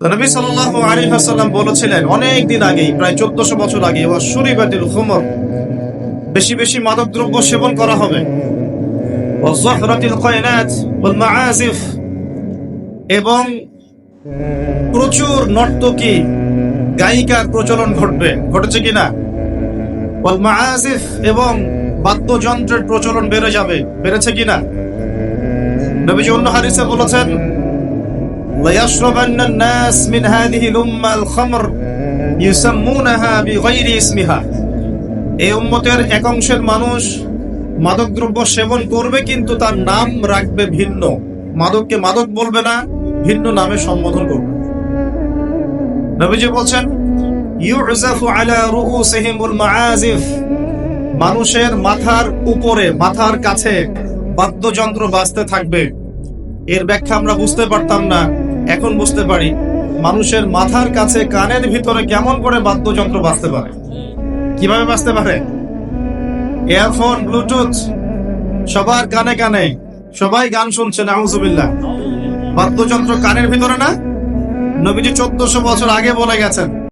নবী সাল্লাল্লাহু আলাইহি ওয়াসাল্লাম বলেছিলেন, অনেক দিন আগে, প্রায় 1400 বছর আগে, ওয়া শুরিবাতিল খুমর, বেশি বেশি মাদক দ্রব্য সেবন করা হবে। ওয়া যহরাতিল কায়নাত ওয়াল মাআজিফ এবং প্রচুর নর্তকী, গায়িকার প্রচলন ঘটবে। ঘটেছে কিনা ওয়াল মাআজিফ এবং বাদ্যযন্ত্রের প্রচলন বেড়ে যাবে। বেড়েছে কিনা নবীজি অন্য হাদিসে বলেছেন ليشربن الناس من هذه الأمة الخمر يسمونها بغير اسمها এই উম্মতের এক অংশের মানুষ মাদকদ্রব্য সেবন করবে কিন্তু তার নাম রাখবে ভিন্ন মাদককে মাদক বলবে না ভিন্ন নামে সম্বোধন করবে নবীজি বলছেন ইউজাফু আলা রুউসিহিমুল মাআজিফ মানুষের মাথার উপরে মাথার কাছে বাদ্যযন্ত্র বাজতে থাকবে এর ব্যাখ্যা আমরা বুঝতে পারতাম না। এখন বুঝতে পারি, মানুষের মাথার কাছে কানের ভিতরে কেমন করে বাদ্যযন্ত্র বাঁচতে পারে? কীভাবে বাঁচতে পারে? ইয়ারফোন ব্লুটুথ, সবার কানে কানে, সবাই গান শুনছে নাউজুবিল্লাহ। বাদ্যযন্ত্র কানের ভিতরে না? নবীজি চোদ্দশো বছর আগে বলে গেছেন